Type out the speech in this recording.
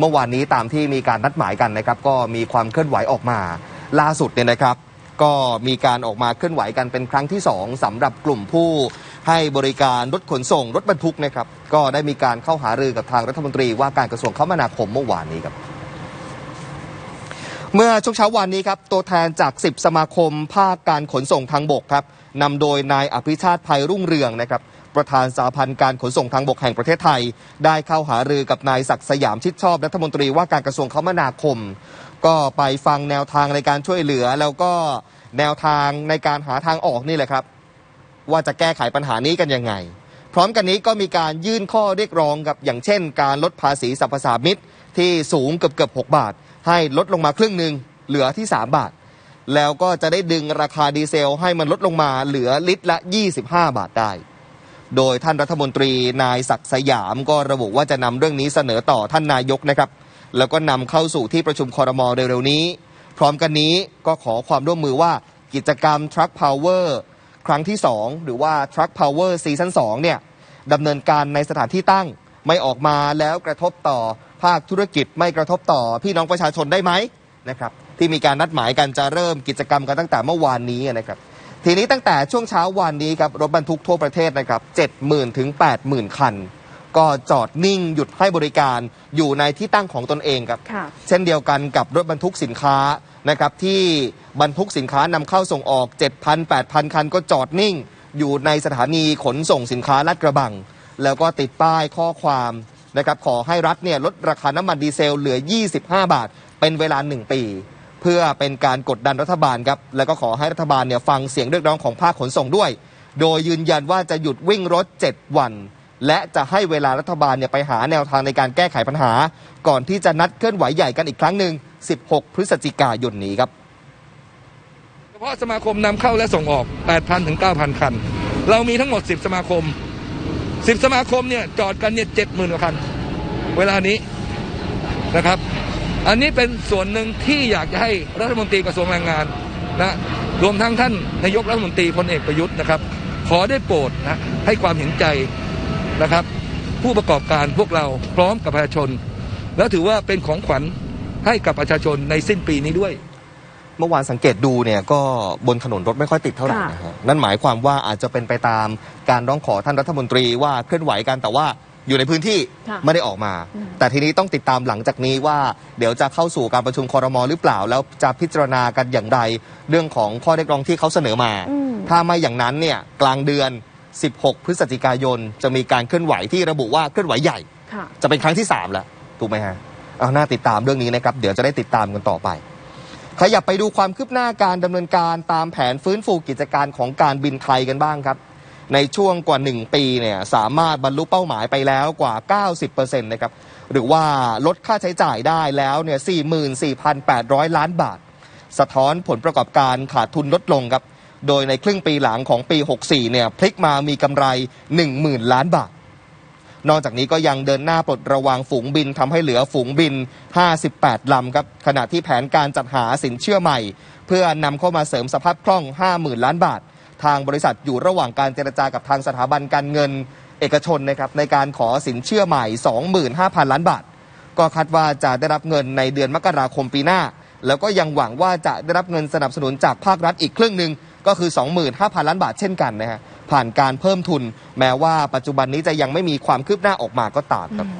เมื่อวานนี้ตามที่มีการนัดหมายกันนะครับ ก็มีความเคลื่อนไหวออกมา ล่าสุดเนี่ยนะครับ ก็มีการออกมาเคลื่อนไหวกันเป็นครั้งที่ 2สำหรับกลุ่มผู้ให้บริการรถขนส่งรถบรรทุกนะครับ ก็ได้มีการเข้าหารือกับทางรัฐมนตรีว่าการกระทรวงคมนาคมเมื่อวานนี้ครับเมื่อช่วงเช้าวันนี้ครับ ตัวแทนจาก 10 สมาคมภาคการขนส่งทางบกครับนำโดยนายอภิชาติภัยรุ่งเรืองนะครับ ประธานสาพันธ์การขนส่งทางบกแห่งประเทศไทย ได้เข้าหารือกับนายศักดิ์สยามชิดชอบรัฐมนตรีว่าการกระทรวงคมนาคม ก็ไปฟังแนวทางในการช่วยเหลือ แล้วก็แนวทางในการหาทางออกนี่แหละครับ ว่าจะแก้ไขปัญหานี้กันยังไง พร้อมกันนี้ก็มีการยื่นข้อเรียกร้องกับอย่างเช่น การลดภาษีสรรพสามิตที่สูงเกือบเกือบ6บาท ให้ลดลงมาครึ่งหนึ่งเหลือที่ 3 บาท แล้วก็จะได้ดึงราคาดีเซลให้มันลดลงมาเหลือลิตรละ 25 บาทได้ โดยท่านรัฐมนตรีนายศักดิ์สยามก็ระบุว่าจะนำเรื่องนี้เสนอต่อท่านนายกนะครับ แล้วก็นำเข้าสู่ที่ประชุมคอรมอเร็วๆนี้ พร้อมกันนี้ก็ขอความร่วมมือว่ากิจกรรม Truck Power ครั้งที่ 2 หรือว่า Truck Power ซีซั่น2เนี่ยดำเนินการในสถานที่ตั้งไม่ออกมาแล้วกระทบต่อภาคธุรกิจไม่กระทบต่อพี่น้องประชาชนได้ไหมนะครับที่มีการนัดหมายกันจะเริ่มกิจกรรมกันตั้งแต่เมื่อวานนี้นะครับ ทีนี้ตั้งแต่ช่วงเช้าวันนี้ครับรถบรรทุกทั่วประเทศนะครับ70,000ถึง80,000 คัน ก็จอดนิ่งหยุดให้บริการอยู่ในที่ตั้งของตนเองครับค่ะเช่นเดียวกันกับรถบรรทุกสินค้านะครับที่บรรทุกสินค้านำเข้าส่งออก 7,000 8,000 คัน ก็จอดนิ่ง อยู่ในสถานีขนส่งสินค้าลาดกระบัง แล้วก็ติดป้ายข้อความนะครับขอให้รัฐเนี่ยลดราคาน้ำมันดีเซลเหลือ 25 บาท เป็นเวลา 1 ปี เพื่อเป็นการกดดันรัฐบาลครับแล้วก็ขอให้รัฐบาลเนี่ยฟังเสียงเรียกร้องของภาคขนส่งด้วย โดยยืนยันว่าจะหยุดวิ่งรถ 7 วัน และจะให้เวลารัฐบาลเนี่ยไปหาแนวทางในการแก้ไขปัญหา ก่อนที่จะนัดเคลื่อนไหวใหญ่กันอีกครั้งหนึ่ง 16 พฤศจิกายนนี้ครับเฉพาะสมาคมนำเข้าและส่งออก 8,000 ถึง 9,000 คัน เรามีทั้งหมด 10 สมาคม 10 สมาคมเนี่ยจอดกันเนี่ย 70,000 กว่าคัน เวลานี้นะครับ อันนี้เป็นส่วนหนึ่งที่อยากจะให้รัฐมนตรีกระทรวงแรงงานนะรวมทั้งท่านนายกรัฐมนตรีพลเอกประยุทธ์นะครับ ขอได้โปรดนะให้ความเห็นใจนะครับ ผู้ประกอบการพวกเราพร้อมกับประชาชน แล้วถือว่าเป็นของขวัญให้กับประชาชนในสิ้นปีนี้ด้วย เมื่อวานสังเกตดูเนี่ยก็บนถนนรถไม่ค่อยติดเท่าไหร่ค่ะนะฮะนั่นหมายความว่าอาจจะเป็นไปตามการร้องขอท่านรัฐมนตรีว่าเคลื่อนไหวกันแต่ว่า อยู่ในพื้นที่ค่ะไม่ได้ออกมา อืม แต่ทีนี้ต้องติดตามหลังจากนี้ว่า เดี๋ยวจะเข้าสู่การประชุมคอรมอหรือเปล่า แล้วจะพิจารณากันอย่างไร เรื่องของข้อเรียกร้องที่เขาเสนอมา อืม ถ้าไม่อย่างนั้นเนี่ยกลางเดือน 16 พฤศจิกายน จะมีการเคลื่อนไหวที่ระบุว่าเคลื่อนไหวใหญ่ ค่ะ จะเป็นครั้งที่ 3 แล้ว ถูกไหมฮะเอาหน้าติดตามเรื่องนี้นะครับ เดี๋ยวจะได้ติดตามกันต่อไป ขยับไปดูความคืบหน้าการดำเนินการตามแผนฟื้นฟูกิจการของการบินไทยกันบ้างครับ ในช่วงกว่า 1 ปีเนี่ยสามารถบรรลุเป้าหมายไปแล้วกว่า 90%นะครับหรือว่าลดค่าใช้จ่ายได้แล้วเนี่ย44,800 ล้านบาท สะท้อนผลประกอบการขาดทุนลดลงครับโดยในครึ่งปีหลังของปี 64 เนี่ยพลิกมามีกำไร 10,000 ล้านบาท นอกจากนี้ก็ยังเดินหน้าปลดระวางฝูงบินทำให้เหลือฝูงบิน 58 ลำครับขณะที่แผนการจัดหาสินเชื่อใหม่ เพื่อนำเข้ามาเสริมสภาพคล่อง 50,000 ล้านบาท ทางบริษัทอยู่ระหว่างการเจรจากับทางสถาบันการเงินเอกชนนะครับในการขอสินเชื่อใหม่ 25,000 ล้านบาท ก็คาดว่าจะได้รับเงินในเดือนมกราคมปีหน้า แล้วก็ยังหวังว่าจะได้รับเงินสนับสนุนจากภาครัฐอีกครึ่งหนึ่งก็คือ 25,000 ล้านบาทเช่นกันนะฮะผ่านการเพิ่มทุน แม้ว่าปัจจุบันนี้จะยังไม่มีความคืบหน้าออกมาก็ตามครับอืม